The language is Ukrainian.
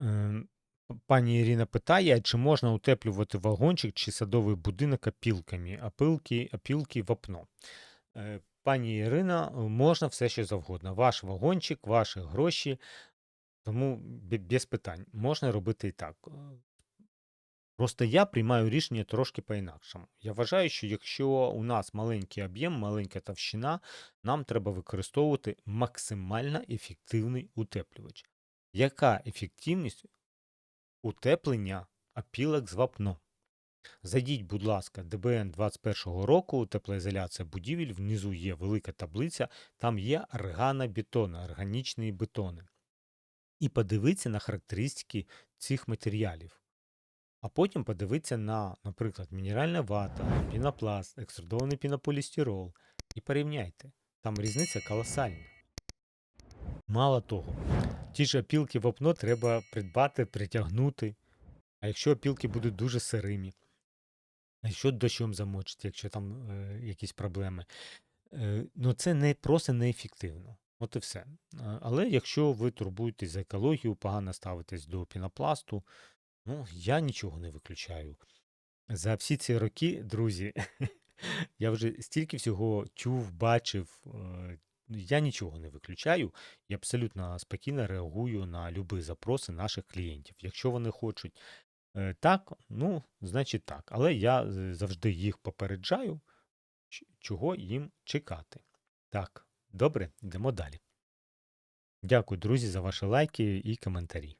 Ем, Пані Ірина питає, чи можна утеплювати вагончик чи садовий будинок опілками, опилки, опілки вапно. Е, Пані Ірина, е, можна все що завгодно. Ваш вагончик, ваші гроші, тому без питань. Можна робити і так. Е, Просто я приймаю рішення трошки по-інакшому. Я вважаю, що якщо у нас маленький об'єм, маленька товщина, нам треба використовувати максимально ефективний утеплювач. Яка ефективність утеплення опілок з вапно? Зайдіть, будь ласка, ДБН 21 року, теплоізоляція будівель, внизу є велика таблиця, там є органобетони, органічні бетони. І подивіться на характеристики цих матеріалів. А потім подивіться на, наприклад, мінеральна вата, пінопласт, екструдований пінополістирол і порівняйте. Там різниця колосальна. Мало того, ті ж опілки вапно треба придбати, притягнути. А якщо опілки будуть дуже сирими, а якщо дощом замочить, якщо там е, якісь проблеми, е, ну це не просто неефективно. От і все. Але якщо ви турбуєтесь за екологію, погано ставитесь до пінопласту, ну я нічого не виключаю. За всі ці роки, друзі, я вже стільки всього чув, бачив. Я нічого не виключаю і абсолютно спокійно реагую на любі запроси наших клієнтів. Якщо вони хочуть е, так, ну, значить так. Але я завжди їх попереджаю, чого їм чекати. Так, добре, йдемо далі. Дякую, друзі, за ваші лайки і коментарі.